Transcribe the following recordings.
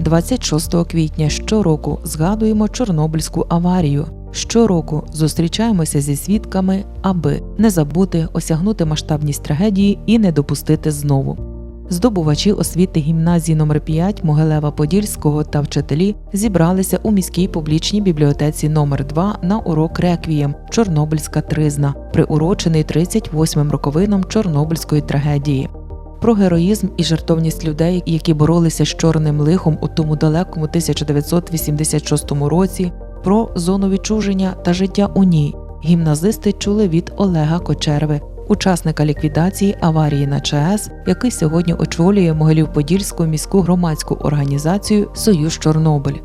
26 квітня щороку згадуємо Чорнобильську аварію. Щороку зустрічаємося зі свідками, аби не забути, осягнути масштабність трагедії і не допустити знову. Здобувачі освіти гімназії номер 5 Могилева Подільського та вчителі зібралися у міській публічній бібліотеці номер 2 на урок реквієм Чорнобильська тризна, приурочений 38-м роковинам Чорнобильської трагедії. Про героїзм і жертовність людей, які боролися з чорним лихом у тому далекому 1986 році, про зону відчуження та життя у ній. Гімназисти чули від Олега Кочерви, учасника ліквідації аварії на ЧАЕС, який сьогодні очолює Могилів-Подільську міську громадську організацію Союз Чорнобиль.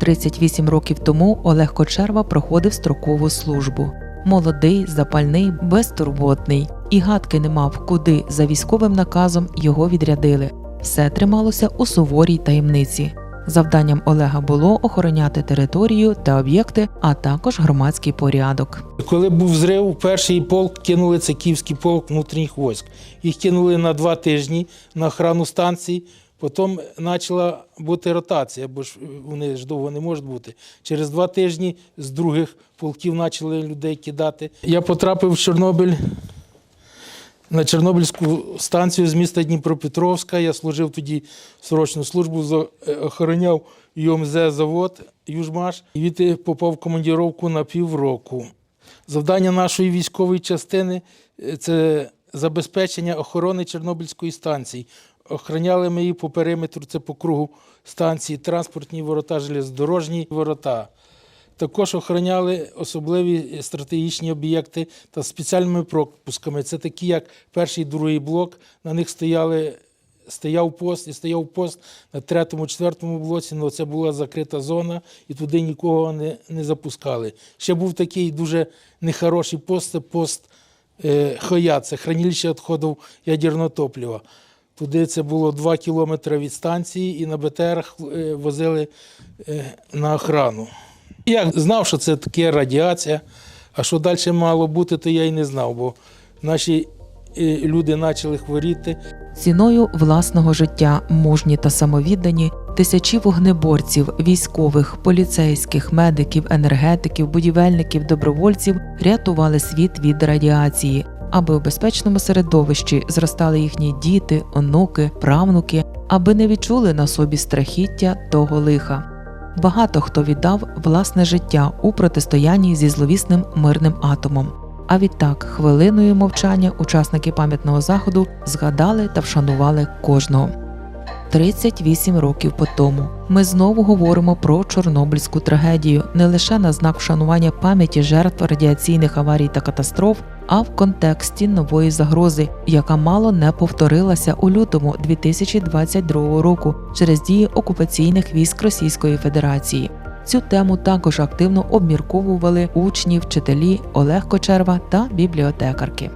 38 років тому Олег Кочерва проходив строкову службу. Молодий, запальний, безтурботний, і гадки не мав, куди за військовим наказом його відрядили. Все трималося у суворій таємниці. Завданням Олега було охороняти територію та об'єкти, а також громадський порядок. Коли був зрив, перший полк кинули це Київський полк внутрішніх військ. Їх кинули на два тижні на охрану станції. Потім почала бути ротація, бо ж вони ж довго не можуть бути. Через два тижні з других полків почали людей кидати. Я потрапив в Чорнобиль на Чорнобильську станцію з міста Дніпропетровська. Я служив тоді срочну службу, е, охороняв ЮМЗ завод Южмаш. І відти попав в командіровку на півроку. Завдання нашої військової частини е, це забезпечення охорони Чорнобильської станції. Охороняли ми її по периметру, це по кругу станції, транспортні ворота, железнодорожні ворота. Також охороняли особливі стратегічні об'єкти та спеціальними пропусками. Це такі, як перший і другий блок. На них стояли, стояв пост і стояв пост на третьому, четвертому блоці. але це була закрита зона, і туди нікого не, не запускали. Ще був такий дуже нехороший пост, це пост Хоя, це хранилище відходів ядерного топлива. Туди це було 2 кілометри від станції, і на БТР е, возили е, на охрану. Я знав, що це таке радіація, а що далі мало бути, то я й не знав, бо наші е, люди почали хворіти. Ціною власного життя мужні та самовіддані тисячі вогнеборців, військових, поліцейських, медиків, енергетиків, будівельників, добровольців рятували світ від радіації, аби у безпечному середовищі зростали їхні діти, онуки, правнуки, аби не відчули на собі страхіття того лиха. Багато хто віддав власне життя у протистоянні зі зловісним мирним атомом. А відтак, хвилиною мовчання учасники пам'ятного заходу згадали та вшанували кожного. 38 років по тому ми знову говоримо про Чорнобильську трагедію не лише на знак вшанування пам'яті жертв радіаційних аварій та катастроф, а в контексті нової загрози, яка мало не повторилася у лютому 2022 року через дії окупаційних військ Російської Федерації. Цю тему також активно обмірковували учні, вчителі Олег Кочерва та бібліотекарки.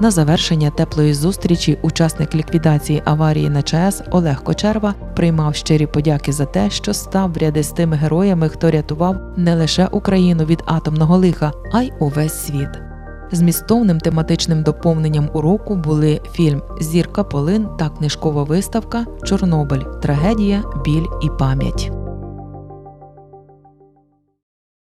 На завершення теплої зустрічі учасник ліквідації аварії на ЧАЕС Олег Кочерва приймав щирі подяки за те, що став в ряди з тими героями, хто рятував не лише Україну від атомного лиха, а й увесь світ. Змістовним тематичним доповненням уроку були фільм Зірка Полин та книжкова виставка Чорнобиль. Трагедія, біль і пам'ять.